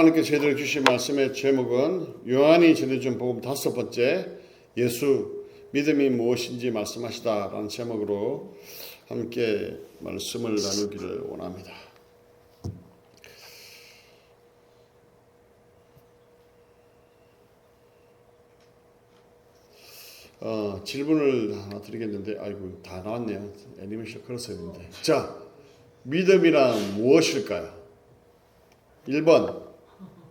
하나님께 저희들 주신 말씀의 제목은 요한이 전해준 복음 다섯 번째 예수 믿음이 무엇인지 말씀하시다라는 제목으로 함께 말씀을 나누기를 원합니다. 어, 질문을 하나 드리겠는데 아이고 다 나왔네요. 애니메이션 걸었어야 했는데. 자, 믿음이란 무엇일까요? 1번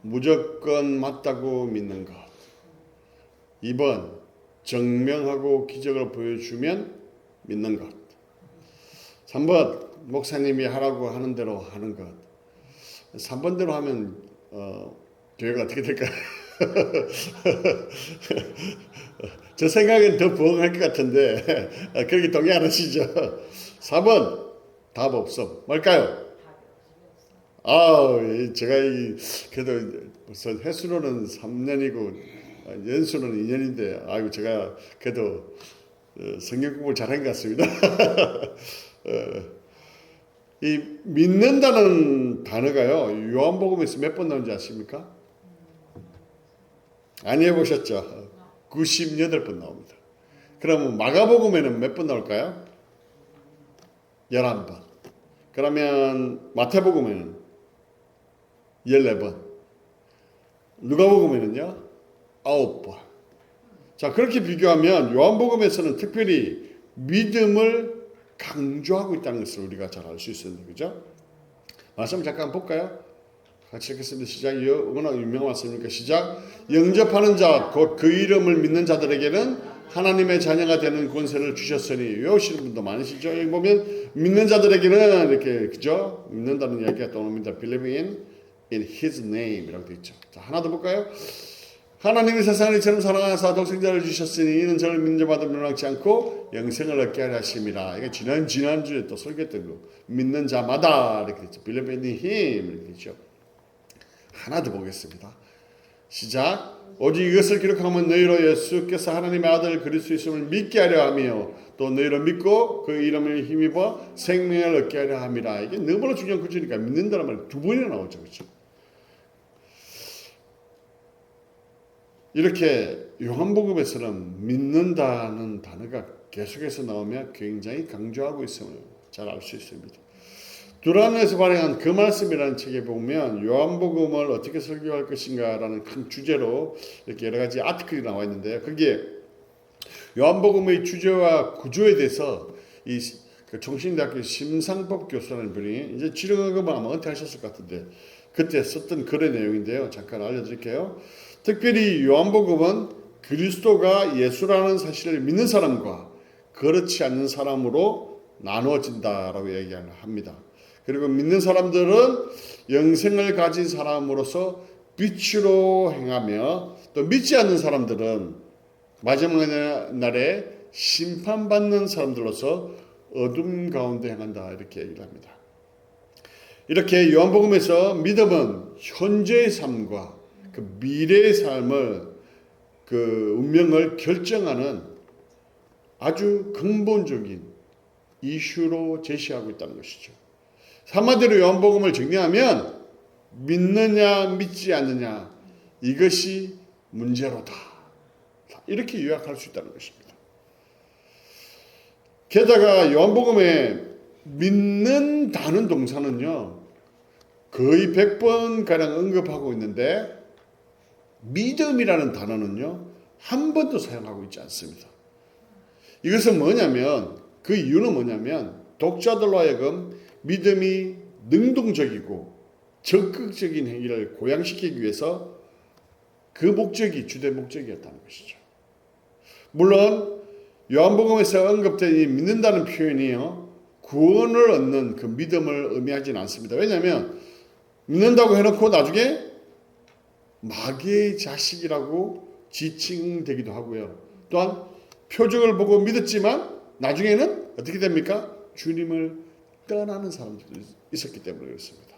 무조건 맞다고 믿는 것. 2번 증명하고 기적을 보여주면 믿는 것. 3번 목사님이 하라고 하는 대로 하는 것. 3번대로 하면 어, 교회가 어떻게 될까요? 저 생각엔 더 부흥할 것 같은데 아, 그렇게 동의 안 하시죠? 4번 답 없어. 뭘까요? 아, 제가 이 그래도 벌써 횟수로는 3년이고 연수는 2년인데 아이고 제가 그래도 어, 성경 공부를 잘한 것 같습니다. 어, 이 믿는다는 단어가요 요한복음에서 몇 번 나온지 아십니까? 안 해보셨죠? 98번 나옵니다. 그러면 마가복음에는 몇 번 나올까요? 11번. 그러면 마태복음에는 14번. 누가복음에는요? 9번. 자, 그렇게 비교하면 요한복음에서는 특별히 믿음을 강조하고 있다는 것을 우리가 잘 알 수 있습니다. 그죠? 말씀 잠깐 볼까요? 같이 읽겠습니다. 시작. 워낙 유명한 말씀이니까 시작. 영접하는 자, 곧 그 이름을 믿는 자들에게는 하나님의 자녀가 되는 권세를 주셨으니 외우시는 분도 많으시죠. 여기 보면 믿는 자들에게는 이렇게 그죠? 믿는다는 이야기가 떠옵니다. Believing in His name이라고 되어 있죠. 자 하나 더 볼까요? 하나님이 세상을 이처럼 사랑하사 독생자를 주셨으니 이는 저를 자마다 멸망치 않고 영생을 얻게 하려 하심이라. 이게 지난 지난주에 또 설교했던 거 믿는 자마다 이렇게 있죠. Believe in Him 이렇게 있죠. 하나 더 보겠습니다. 시작. 오직 이것을 기록하면 너희로 예수께서 하나님의 아들 그리스도 있음을 믿게 하려 하며 또 너희로 믿고 그 이름을 힘입어 생명을 얻게 하려 함이라. 이게 너무나 중요한 구절이니까 믿는다는 말두 번이나 나오죠. 그렇죠? 이렇게 요한복음에서는 믿는다는 단어가 계속해서 나오며 굉장히 강조하고 있음을 잘 알 수 있습니다. 두란에서 발행한 그 말씀이라는 책에 보면 요한복음을 어떻게 설교할 것인가라는 큰 주제로 이렇게 여러 가지 아티클이 나와 있는데요. 거기에 요한복음의 주제와 구조에 대해서 이그 종신대학교 심상법 교수라는 분이 이제 지령학을 아마 은퇴하셨을 것 같은데 그때 썼던 글의 내용인데요. 잠깐 알려드릴게요. 특별히 요한복음은 그리스도가 예수라는 사실을 믿는 사람과 그렇지 않는 사람으로 나누어진다라고 얘기합니다. 그리고 믿는 사람들은 영생을 가진 사람으로서 빛으로 행하며 또 믿지 않는 사람들은 마지막 날에 심판받는 사람들로서 어둠 가운데 행한다 이렇게 얘기를 합니다. 이렇게 요한복음에서 믿음은 현재의 삶과 그 미래의 삶을 그 운명을 결정하는 아주 근본적인 이슈로 제시하고 있다는 것이죠. 한마디로 요한복음을 정리하면 믿느냐 믿지 않느냐 이것이 문제로다. 이렇게 요약할 수 있다는 것입니다. 게다가 요한복음에 믿는다는 동사는요. 거의 100번 가량 언급하고 있는데 믿음이라는 단어는요. 한 번도 사용하고 있지 않습니다. 이것은 뭐냐면 그 이유는 뭐냐면 독자들로 하여금 믿음이 능동적이고 적극적인 행위를 고양시키기 위해서 그 목적이 주된 목적이었다는 것이죠. 물론 요한복음에서 언급된 이 믿는다는 표현이요 구원을 얻는 그 믿음을 의미하지는 않습니다. 왜냐하면 믿는다고 해놓고 나중에 마귀의 자식이라고 지칭되기도 하고요. 또한 표적을 보고 믿었지만 나중에는 어떻게 됩니까? 주님을 떠나는 사람들도 있었기 때문에 그렇습니다.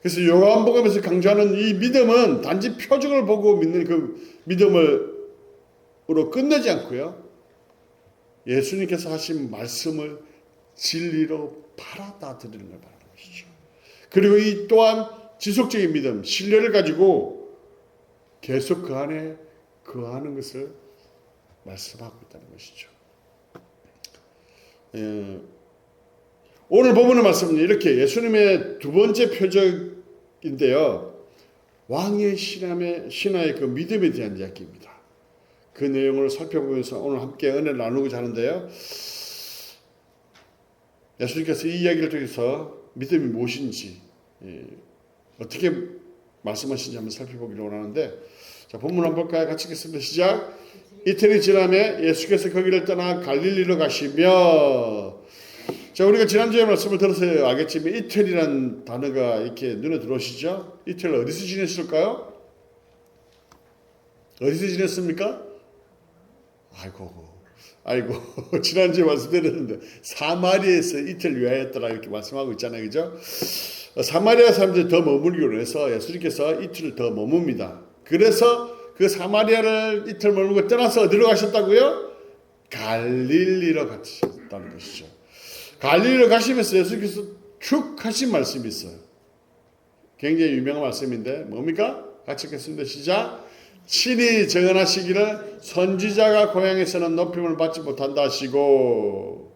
그래서 요한복음에서 강조하는 이 믿음은 단지 표적을 보고 믿는 그 믿음으로 끝내지 않고요. 예수님께서 하신 말씀을 진리로 받아들이는 걸 말하는 것이죠. 그리고 이 또한 지속적인 믿음, 신뢰를 가지고 계속 그 안에 거하는 것을 말씀하고 있다는 것이죠. 예, 오늘 본문의 말씀은 이렇게 예수님의 두 번째 표적인데요. 왕의 신함의 신하의 그 믿음에 대한 이야기입니다. 그 내용을 살펴보면서 오늘 함께 은혜를 나누고자 하는데요. 예수님께서 이 이야기를 통해서 믿음이 무엇인지 예, 어떻게 말씀하신지 한번 살펴보기를 원하는데 자 본문 한번? 같이 읽겠습니다. 시작. 이틀이 지나매 예수께서 거기를 떠나 갈릴리로 가시며 자 우리가 지난주에 말씀을 들어서 알겠지만 이틀이란 단어가 이렇게 눈에 들어오시죠? 이틀 어디서 지냈을까요? 어디서 지냈습니까? 아이고 아이고 지난주에 말씀드렸는데 사마리아에서 이틀 유하였더라 이렇게 말씀하고 있잖아요 그죠? 사마리아 사람들이 더 머물기로 해서 예수님께서 이틀 더 머뭅니다 그래서 그 사마리아를 이틀 머물고 떠나서 어디로 가셨다고요? 갈릴리로 가셨다는 것이죠 갈릴리로 가시면서 예수님께서 쭉 하신 말씀이 있어요 굉장히 유명한 말씀인데 뭡니까? 같이 읽겠습니다 시작 친히 증언하시기를 선지자가 고향에서는 높임을 받지 못한다 하시고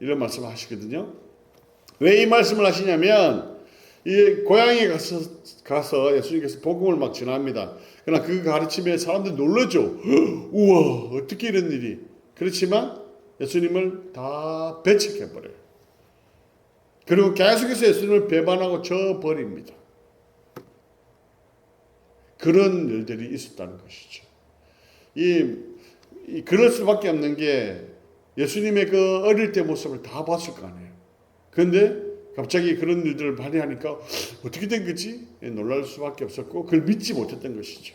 이런 말씀을 하시거든요. 왜 이 말씀을 하시냐면 이 고향에 가서 가서 예수님께서 복음을 막 전합니다. 그러나 그 가르침에 사람들이 놀라죠. 우와 어떻게 이런 일이? 그렇지만 예수님을 다 배척해 버려요. 그리고 계속해서 예수님을 배반하고 저 버립니다. 그런 일들이 있었다는 것이죠. 이, 이 그럴 수밖에 없는 게 예수님의 그 어릴 때 모습을 다 봤을 거 아니에요. 그런데 갑자기 그런 일들을 발휘하니까 어떻게 된 거지? 예, 놀랄 수밖에 없었고 그걸 믿지 못했던 것이죠.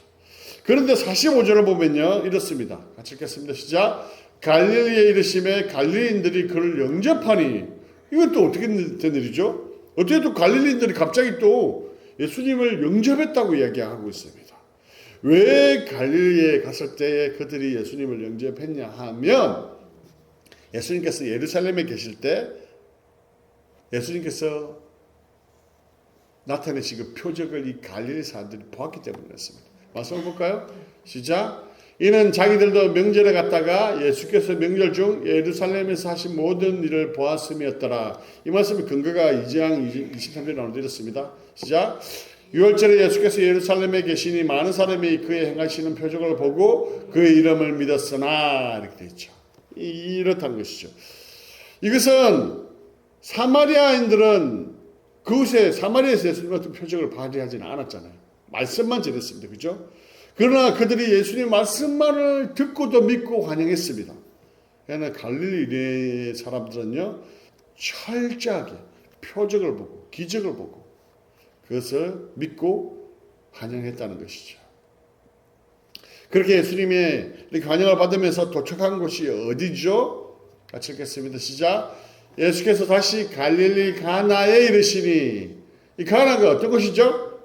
그런데 45절을 보면요 이렇습니다. 같이 읽겠습니다. 시작. 갈릴리에 이르심에 갈릴리인들이 그를 영접하니 이건 또 어떻게 된 일이죠? 어떻게 또 갈릴리인들이 갑자기 또 예수님을 영접했다고 이야기하고 있습니다. 왜 갈릴리에 갔을 때 그들이 예수님을 영접했냐 하면 예수님께서 예루살렘에 계실 때 예수님께서 나타내신 그 표적을 이 갈릴리 사람들이 보았기 때문에 그렇습니다. 말씀을 볼까요? 시작. 이는 자기들도 명절에 갔다가 예수께서 명절 중 예루살렘에서 하신 모든 일을 보았음이었더라. 이 말씀의 근거가 2장 23절에 나오는 이렇습니다. 시작. 6월절에 예수께서 예루살렘에 계시니 많은 사람이 그의 행하시는 표적을 보고 그의 이름을 믿었으나 이렇게 되어 있죠. 이렇다는 것이죠. 이것은 사마리아인들은 그곳에 사마리아에서 예수님 같은 표적을 발휘하지는 않았잖아요. 말씀만 전했습니다. 그죠? 그러나 그들이 예수님 말씀만을 듣고도 믿고 환영했습니다. 그러나 갈릴리 사람들은요, 철저하게 표적을 보고 기적을 보고 그것을 믿고 환영했다는 것이죠. 그렇게 예수님의 환영을 받으면서 도착한 곳이 어디죠? 같이 읽겠습니다. 시작. 예수께서 다시 갈릴리 가나에 이르시니 이 가나가 어떤 곳이죠?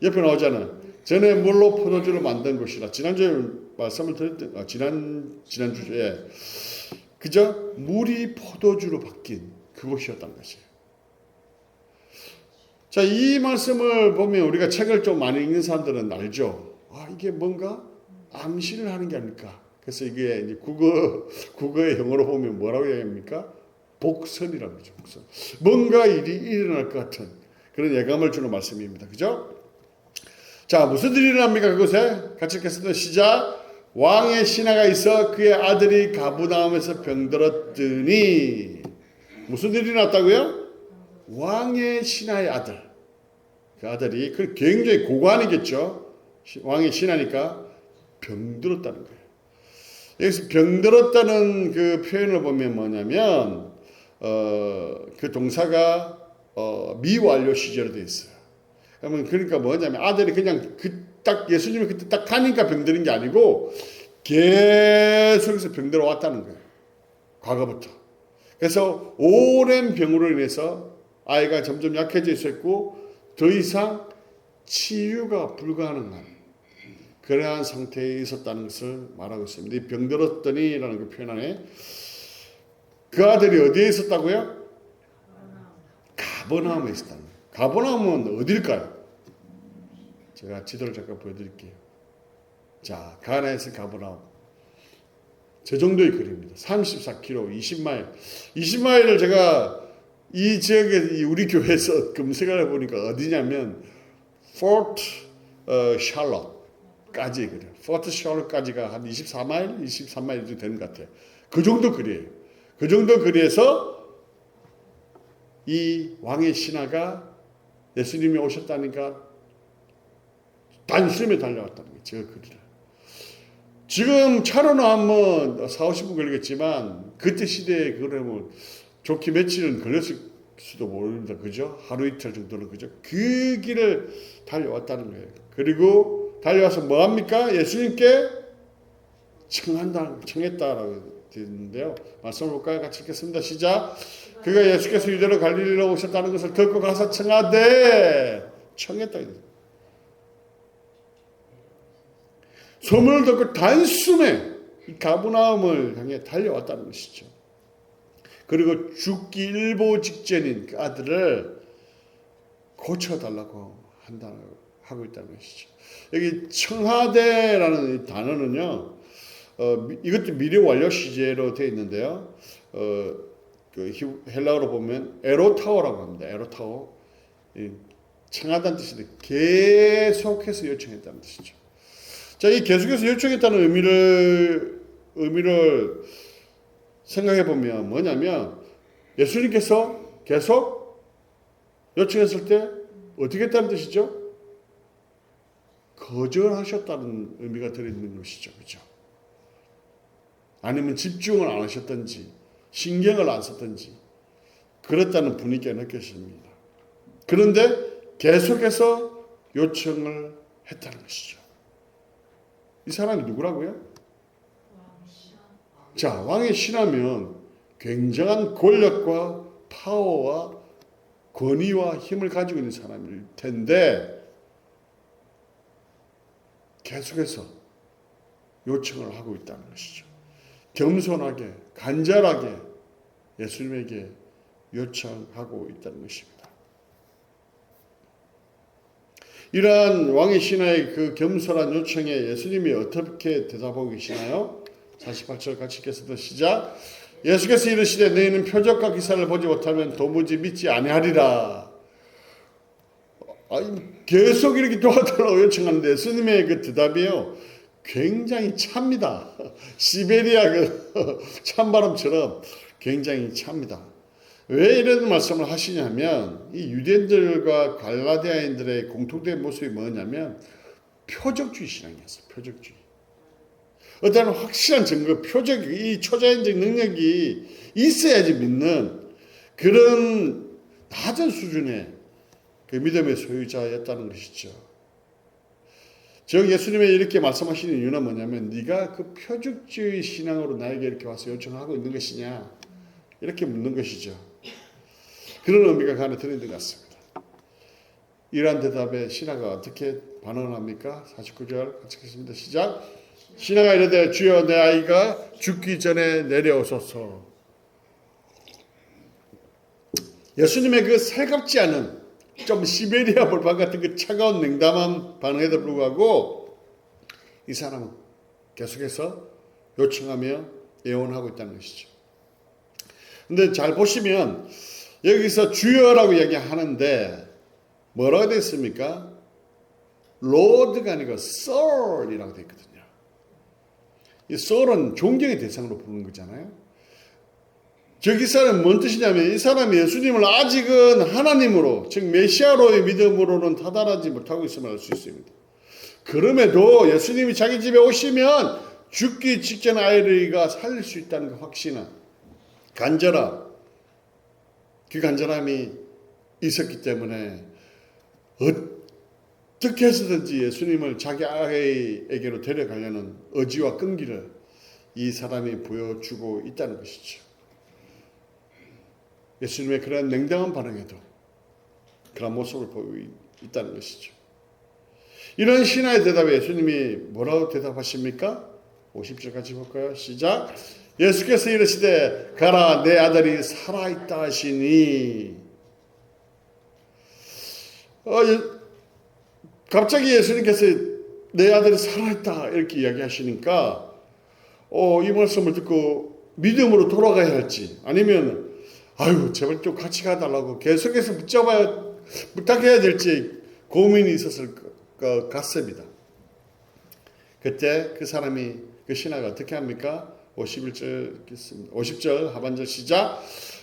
옆에 나오잖아요. 전에 물로 포도주를 만든 곳이라 지난주에 말씀을 드렸던 아, 지난 지난 주에 그저 물이 포도주로 바뀐 그곳이었다는 것이에요. 자, 이 말씀을 보면 우리가 책을 좀 많이 읽는 사람들은 알죠. 아, 이게 뭔가 암시를 하는 게 아닐까. 그래서 이게 이제 국어, 국어의 영어로 보면 뭐라고 얘기합니까? 복선이라고 하죠. 복선. 뭔가 일이 일어날 것 같은 그런 예감을 주는 말씀입니다. 그죠? 자, 무슨 일이 일어납니까? 그곳에? 같이 읽겠습니다. 시작. 왕의 신하가 있어 그의 아들이 가부나움에서 병들었더니 무슨 일이 났다고요? 왕의 신하의 아들. 그 아들이 그 굉장히 고관이겠죠. 왕의 신하니까 병들었다는 거예요. 여기서 병들었다는 그 표현을 보면 뭐냐면 어, 그 동사가 어, 미완료 시제로 되어 있어요. 그러면 그러니까 뭐냐면 아들이 그냥 그 딱 예수님이 그때 딱 가니까 병드는 게 아니고 계속해서 병들어 왔다는 거예요. 과거부터. 그래서 오랜 병으로 인해서 아이가 점점 약해져 있었고 더 이상 치유가 불가능한 그러한 상태에 있었다는 것을 말하고 있습니다. 이 병들었더니라는 그 표현 안에 그 아들이 어디에 있었다고요? 가버나움에 있었다는 거예요. 가버나움은 어딜까요? 제가 지도를 잠깐 보여드릴게요. 자, 가나에서 가버나움. 저 정도의 거리입니다. 34km, 20마일. 20마일을 제가 이 지역에 이 우리 교회에서 검색을 해보니까 어디냐면 포트 어, 샬롯까지 그래요. 포트 샬롯까지가 한 24마일, 23마일 정도 되는 것 같아요. 그 정도 거리예요. 그 정도 거리에서 이 왕의 신하가 예수님이 오셨다니까 단숨에 달려왔다는 거예요. 저 거리를. 지금 차로 나면 4, 50분 걸리겠지만 그때 시대에 그러면 좋게 며칠은 걸렸을 수도 모릅니다. 그죠? 하루 이틀 정도는 그죠? 그 길을 달려왔다는 거예요. 그리고 달려와서 뭐 합니까? 예수님께 청한다, 청했다라고 되어 있는데요. 말씀을 볼까요? 같이 읽겠습니다. 시작. 그가 예수께서 유대로 갈릴리로 오셨다는 것을 듣고 가서 청하되 청했다. 소문을 듣고 단숨에 이 가브나움을 향해 달려왔다는 것이죠. 그리고 죽기 일보 직전인 그 아들을 고쳐달라고 한다 하고 있다는 것이죠. 여기 청하대라는 이 단어는요, 어, 미- 이것도 미래 완료 시제로 되어 있는데요. 어, 그 히- 헬라어로 보면 에로타오라고 합니다. 에로타오. 이 청하다는 뜻인데 계속해서 요청했다는 뜻이죠. 자, 이 계속해서 요청했다는 의미를 의미를 생각해 보면 뭐냐면 예수님께서 계속 요청했을 때 어떻게 했다는 뜻이죠? 거절하셨다는 의미가 들어있는 것이죠. 그죠? 아니면 집중을 안 하셨든지 신경을 안 썼든지 그랬다는 분위기가 느껴집니다. 그런데 계속해서 요청을 했다는 것이죠. 이 사람이 누구라고요? 자, 왕의 신하면 굉장한 권력과 파워와 권위와 힘을 가지고 있는 사람일 텐데 계속해서 요청을 하고 있다는 것이죠. 겸손하게, 간절하게 예수님에게 요청하고 있다는 것입니다. 이러한 왕의 신하의 그 겸손한 요청에 예수님이 어떻게 대답하고 계시나요? 48절 같이 읽겠습니다. 시작. 예수께서 이르시되 너희는 표적과 기사를 보지 못하면 도무지 믿지 아니하리라. 아니, 계속 이렇게 도와달라고 요청하는데 예수님의 그 대답이요. 굉장히 찹니다. 시베리아 그 찬바람처럼 굉장히 찹니다. 왜 이런 말씀을 하시냐면 이 유대인들과 갈라디아인들의 공통된 모습이 뭐냐면 표적주의 신앙이었어요. 표적주의. 어떤 확실한 증거, 표적, 이 초자연적 능력이 있어야지 믿는 그런 낮은 수준의 그 믿음의 소유자였다는 것이죠. 즉 예수님이 이렇게 말씀하시는 이유는 뭐냐면 네가 그 표적주의 신앙으로 나에게 이렇게 와서 요청하고 있는 것이냐 이렇게 묻는 것이죠. 그런 의미가 간에 들어있는 것 같습니다. 이러한 대답에 신하가 어떻게 반응을 합니까? 49절 같이 읽겠습니다. 시작. 신하가 이르되 주여 내 아이가 죽기 전에 내려오소서. 예수님의 그 살갑지 않은 좀 시베리아 볼판 같은 그 차가운 냉담한 반응에도 불구하고 이 사람은 계속해서 요청하며 예언하고 있다는 것이죠. 근데 잘 보시면 여기서 주여라고 얘기하는데 뭐라고 되어 있습니까? 로드가 아니고 sir이라고 되어 있거든요. 이 sir은 존경의 대상으로 부르는 거잖아요. 저기 사람은 뭔 뜻이냐면 이 사람이 예수님을 아직은 하나님으로 즉 메시아로의 믿음으로는 다다르지 못하고 있음을 알 수 있습니다. 그럼에도 예수님이 자기 집에 오시면 죽기 직전 아이가 살릴 수 있다는 그 확신은 간절함 그 간절함이 있었기 때문에 어떻게 해서든지 예수님을 자기 아이에게로 데려가려는 의지와 끈기를 이 사람이 보여주고 있다는 것이죠. 예수님의 그런 냉정한 반응에도 그런 모습을 보이고 있다는 것이죠. 이런 신하의 대답에 예수님이 뭐라고 대답하십니까? 50절 같이 볼까요? 시작. 예수께서 이르시되 가라 내 아들이 살아있다 하시니 어, 예, 갑자기 예수님께서 내 아들이 살아있다 이렇게 이야기하시니까 어, 이 말씀을 듣고 믿음으로 돌아가야 할지 아니면 아유 제발 좀 같이 가달라고 계속해서 붙잡아야 부탁해야 될지 고민이 있었을 것 같습니다. 그때 그 사람이 그 신하가 어떻게 합니까? 51절 읽겠습니다. 50절 하반절 시작.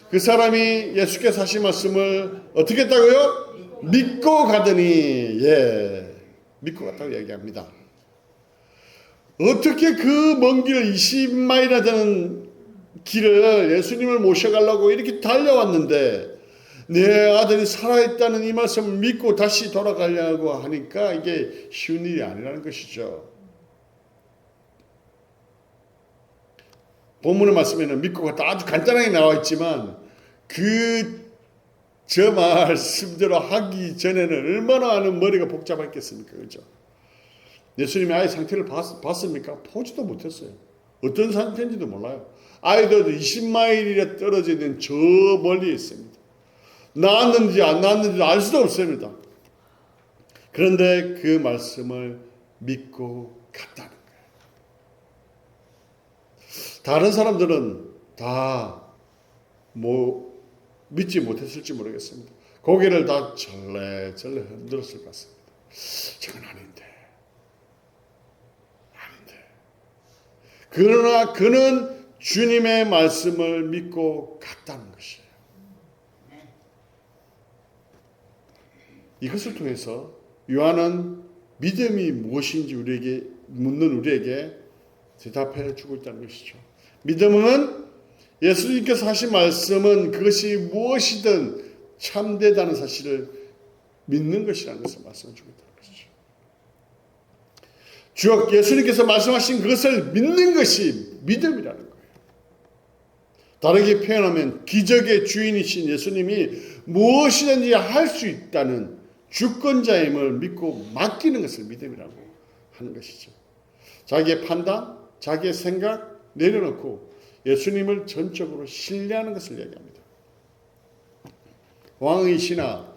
그 사람이 예수께서 하신 말씀을 어떻게 했다고요? 믿고 가더니 예 믿고 갔다고 얘기합니다. 어떻게 그 먼 길 20마일이나 되는 길을 예수님을 모셔가려고 이렇게 달려왔는데 내 아들이 살아있다는 이 말씀을 믿고 다시 돌아가려고 하니까 이게 쉬운 일이 아니라는 것이죠. 본문의 말씀에는 믿고 갔다 아주 간단하게 나와 있지만 그 저 말씀대로 하기 전에는 얼마나 많은 머리가 복잡했겠습니까, 그죠? 예수님이 아이 상태를 봤, 봤습니까? 보지도 못했어요. 어떤 상태인지도 몰라요. 아이도 20마일이나 떨어져 있는 저 멀리 있습니다. 나았는지 안 나았는지 알 수도 없습니다. 그런데 그 말씀을 믿고 갔다는. 다른 사람들은 다 뭐 믿지 못했을지 모르겠습니다. 고개를 다 절레절레 흔들었을 것 같습니다. 저건 아닌데. 아닌데. 그러나 그는 주님의 말씀을 믿고 갔다는 것이에요. 이것을 통해서 요한은 믿음이 무엇인지 우리에게 묻는 우리에게 대답해 주고 있다는 것이죠. 믿음은 예수님께서 하신 말씀은 그것이 무엇이든 참되다는 사실을 믿는 것이라는 것을 말씀해 주고 있다는 것이죠. 주역 예수님께서 말씀하신 그것을 믿는 것이 믿음이라는 거예요. 다르게 표현하면 기적의 주인이신 예수님이 무엇이든지 할 수 있다는 주권자임을 믿고 맡기는 것을 믿음이라고 하는 것이죠. 자기의 판단, 자기의 생각 내려놓고 예수님을 전적으로 신뢰하는 것을 얘기합니다. 왕의 신하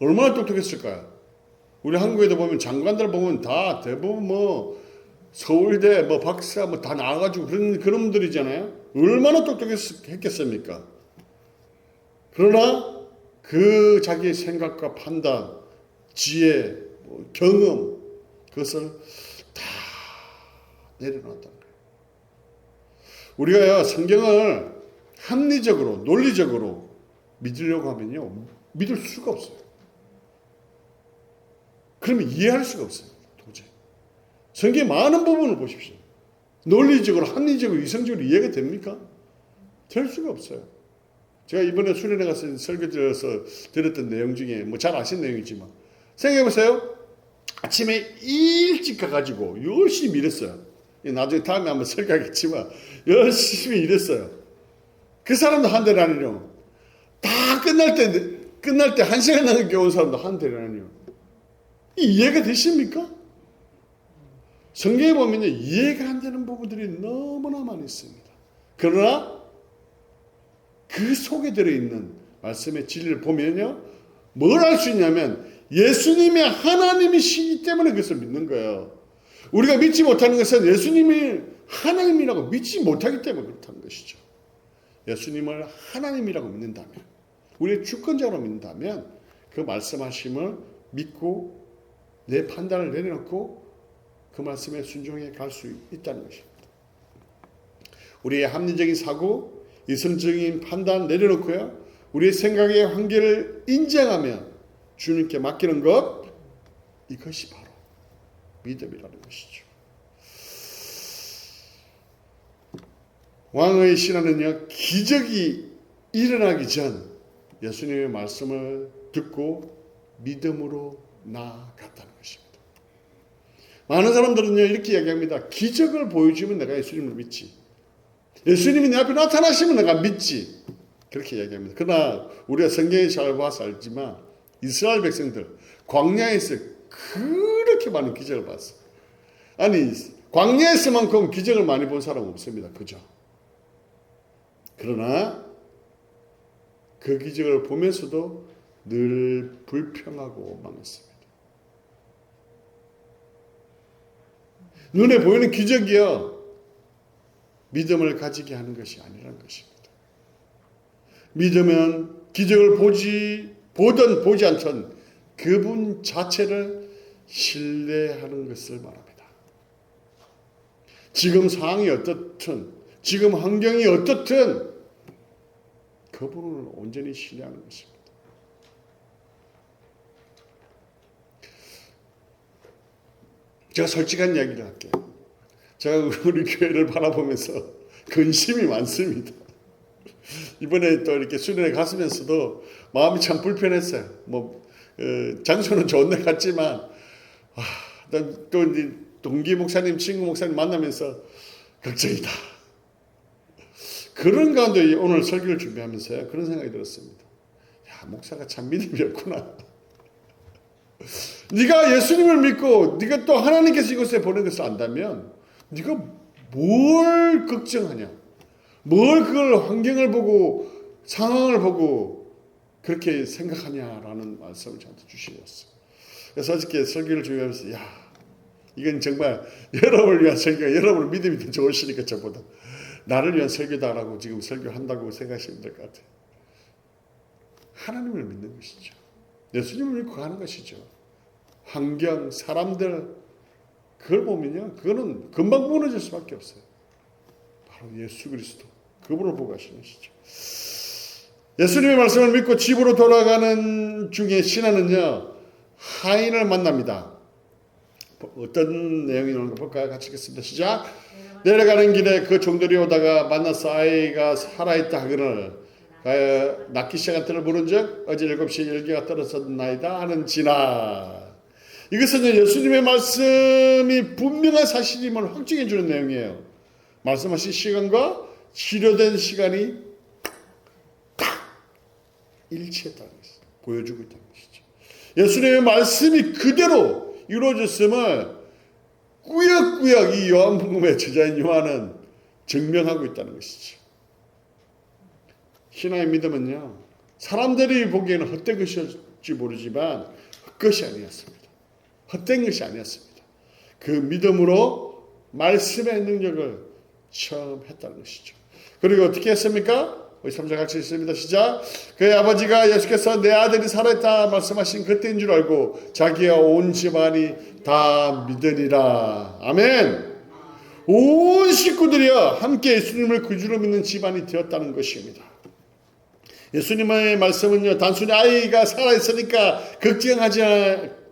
얼마나 똑똑했을까요? 우리 한국에도 보면 장관들 보면 다 대부분 뭐 서울대 뭐 박사 뭐 다 나와가지고 그런 그런 분들이잖아요. 얼마나 똑똑했겠습니까? 그러나 그 자기의 생각과 판단, 지혜, 뭐 경험 그것을 다 내려놨다는 거예요. 우리가요 성경을 합리적으로 논리적으로 믿으려고 하면요 믿을 수가 없어요. 그러면 이해할 수가 없어요. 도저히. 성경의 많은 부분을 보십시오. 논리적으로 합리적으로 이성적으로 이해가 됩니까? 될 수가 없어요. 제가 이번에 수련회 가서 설교 들어서 들었던 내용 중에 뭐 잘 아시는 내용이지만 생각해 보세요. 아침에 일찍 가가지고 열심히 일했어요. 나중에 다음에 한번 설교하겠지만 열심히 일했어요. 그 사람도 한 대라니요. 다 끝날 때 끝날 때 한 시간 넘게 온 사람도 한 대라니요. 이해가 되십니까? 성경에 보면 이해가 안 되는 부분들이 너무나 많이 있습니다. 그러나 그 속에 들어 있는 말씀의 진리를 보면요. 뭘 알 수 있냐면 예수님이 하나님이시기 때문에 그것을 믿는 거예요. 우리가 믿지 못하는 것은 예수님이 하나님이라고 믿지 못하기 때문에 그렇다는 것이죠. 예수님을 하나님이라고 믿는다면, 우리의 주권자로 믿는다면 그 말씀하심을 믿고 내 판단을 내려놓고 그 말씀에 순종해 갈 수 있다는 것입니다. 우리의 합리적인 사고, 이성적인 판단 내려놓고요. 우리의 생각의 한계를 인정하며 주님께 맡기는 것 이것이 바로 믿음이라는 것이죠. 왕의 신하는요 기적이 일어나기 전 예수님의 말씀을 듣고 믿음으로 나아갔다는 것입니다. 많은 사람들은요 이렇게 이야기합니다. 기적을 보여주면 내가 예수님을 믿지. 예수님이 내 앞에 나타나시면 내가 믿지. 그렇게 이야기합니다. 그러나 우리가 성경에 잘 봐서 알지만 이스라엘 백성들 광야에서 그 렇게 많은 기적을 봤어요. 아니 광야에서만큼 기적을 많이 본 사람은 없습니다. 그죠? 그러나 그 기적을 보면서도 늘 불평하고 망했습니다. 눈에 보이는 기적이요. 믿음을 가지게 하는 것이 아니라는 것입니다. 믿으면 기적을 보지 보든 보지 않든 그분 자체를 신뢰하는 것을 말합니다. 지금 상황이 어떻든 지금 환경이 어떻든 그분을 온전히 신뢰하는 것입니다. 제가 솔직한 이야기를 할게요. 제가 우리 교회를 바라보면서 근심이 많습니다. 이번에 또 이렇게 수련회 갔으면서도 마음이 참 불편했어요. 뭐 어, 장소는 좋은 데 갔지만 아, 또 이제 동기 목사님, 친구 목사님 만나면서 걱정이다. 그런 가운데 오늘 설교를 준비하면서요 그런 생각이 들었습니다. 야 목사가 참 믿음이 없구나. 네가 예수님을 믿고 네가 또 하나님께서 이곳에 보낸 것을 안다면 네가 뭘 걱정하냐? 뭘 그걸 환경을 보고 상황을 보고 그렇게 생각하냐라는 말씀을 저한테 주시었어요. 그래서 어저께 설교를 준비하면서 야 이건 정말 여러분을 위한 설교가 여러분 믿음이 더 좋으시니까 저보다 나를 위한 설교다라고 지금 설교한다고 생각하시면 될 것 같아요. 하나님을 믿는 것이죠. 예수님을 믿고 가는 것이죠. 환경, 사람들 그걸 보면요. 그거는 금방 무너질 수밖에 없어요. 바로 예수 그리스도 그분을 보고 가시는 것이죠. 예수님의 말씀을 믿고 집으로 돌아가는 중에 신하는요. 하인을 만납니다. 어떤 내용이 나오는 거 볼까요? 같이 읽겠습니다. 시작. 내려가는 길에 그 종들이 오다가 만나서 아이가 살아있다 하거늘 시작한 때를 물은즉 어제 일곱 시에 열기가 떨어졌나이다 하는 지나 이것은 예수님의 말씀이 분명한 사실임을 확증해 주는 내용이에요. 말씀하신 시간과 치료된 시간이 딱 일치했다는 것을 보여주고 것이죠. 예수님의 말씀이 그대로 이루어졌음을 꾸역꾸역 이 요한복음의 저자인 요한은 증명하고 있다는 것이죠. 신앙의 믿음은요, 사람들이 보기에는 헛된 것일지 모르지만 헛것이 아니었습니다. 헛된 것이 아니었습니다. 그 믿음으로 말씀의 능력을 처음 했다는 것이죠. 그리고 어떻게 했습니까? 우리 3절 같이 있습니다. 시작. 그의 아버지가 예수께서 내 아들이 살아있다 말씀하신 그때인 줄 알고 자기와 온 집안이 다 믿으니라. 아멘. 온 식구들이여 함께 예수님을 구주로 믿는 집안이 되었다는 것입니다. 예수님의 말씀은요, 단순히 아이가 살아있으니까 걱정하지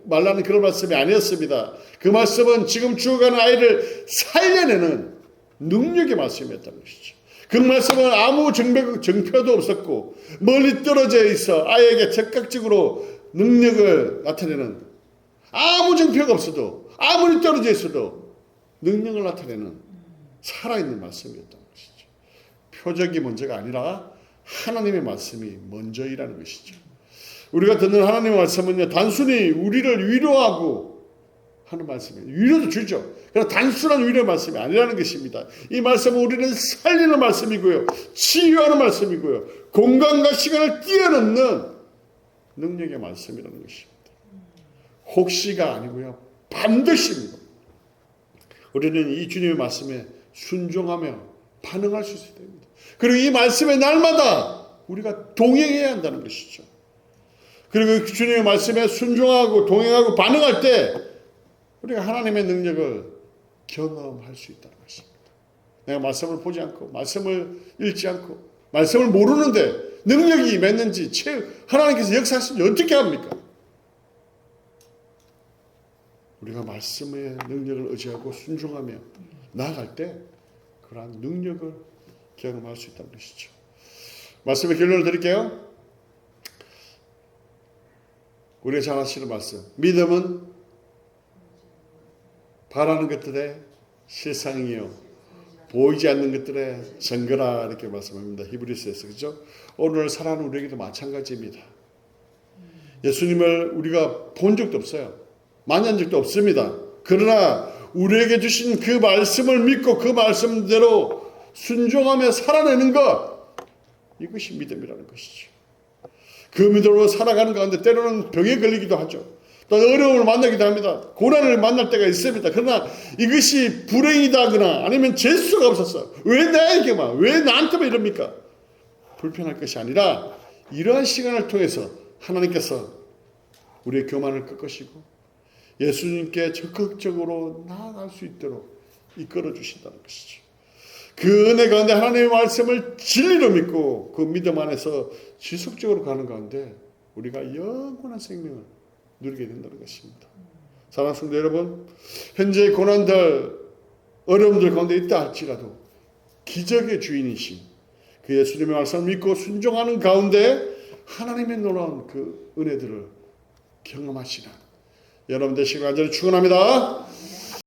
말라는 그런 말씀이 아니었습니다. 그 말씀은 지금 죽어가는 아이를 살려내는 능력의 말씀이었다는 것이죠. 그 말씀은 아무 정표, 정표도 없었고 멀리 떨어져 있어 아이에게 적극적으로 능력을 나타내는 아무 정표가 없어도 아무리 떨어져 있어도 능력을 나타내는 살아있는 말씀이었다는 것이죠. 표적이 먼저가 아니라 하나님의 말씀이 먼저이라는 것이죠. 우리가 듣는 하나님의 말씀은요, 단순히 우리를 위로하고 하는 말씀이에요. 위로도 주죠. 그러나 단순한 위로의 말씀이 아니라는 것입니다. 이 말씀은 우리를 살리는 말씀이고요. 치유하는 말씀이고요. 공간과 시간을 뛰어넘는 능력의 말씀이라는 것입니다. 혹시가 아니고요. 반드시입니다. 우리는 이 주님의 말씀에 순종하며 반응할 수 있어야 됩니다. 그리고 이 말씀의 날마다 우리가 동행해야 한다는 것이죠. 그리고 주님의 말씀에 순종하고 동행하고 반응할 때 우리가 하나님의 능력을 경험할 수 있다는 것입니다. 내가 말씀을 보지 않고 말씀을 읽지 않고 말씀을 모르는데 능력이 맺는지 하나님께서 역사하시면 어떻게 합니까? 우리가 말씀의 능력을 의지하고 순종하며 나아갈 때 그러한 능력을 경험할 수 있다는 것이죠. 말씀의 결론을 드릴게요. 우리가 잘 아시는 말씀. 믿음은 바라는 것들의 실상이요. 보이지 않는 것들의 증거라 이렇게 말씀합니다. 히브리스에서 그죠? 오늘 살아가는 우리에게도 마찬가지입니다. 예수님을 우리가 본 적도 없어요. 만난 적도 없습니다. 그러나 우리에게 주신 그 말씀을 믿고 그 말씀대로 순종하며 살아내는 것 이것이 믿음이라는 것이죠. 그 믿음으로 살아가는 가운데 때로는 병에 걸리기도 하죠. 또 어려움을 만나기도 합니다. 고난을 만날 때가 있습니다. 그러나 이것이 불행이다거나 아니면 재수가 없었어. 왜 나에게만, 왜 나한테만 이럽니까? 불편할 것이 아니라 이러한 시간을 통해서 하나님께서 우리의 교만을 꺾으시고 예수님께 적극적으로 나아갈 수 있도록 이끌어 주신다는 것이죠. 그 은혜 가운데 하나님의 말씀을 진리로 믿고 그 믿음 안에서 지속적으로 가는 가운데 우리가 영원한 생명을 누리게 된다는 것입니다. 사랑하는 성도 여러분, 현재 고난들, 어려움들 가운데 있다 할지라도 기적의 주인이신 그 예수님의 말씀을 믿고 순종하는 가운데 하나님의 놀라운 그 은혜들을 경험하시는 여러분 되시길 간절히 축원합니다.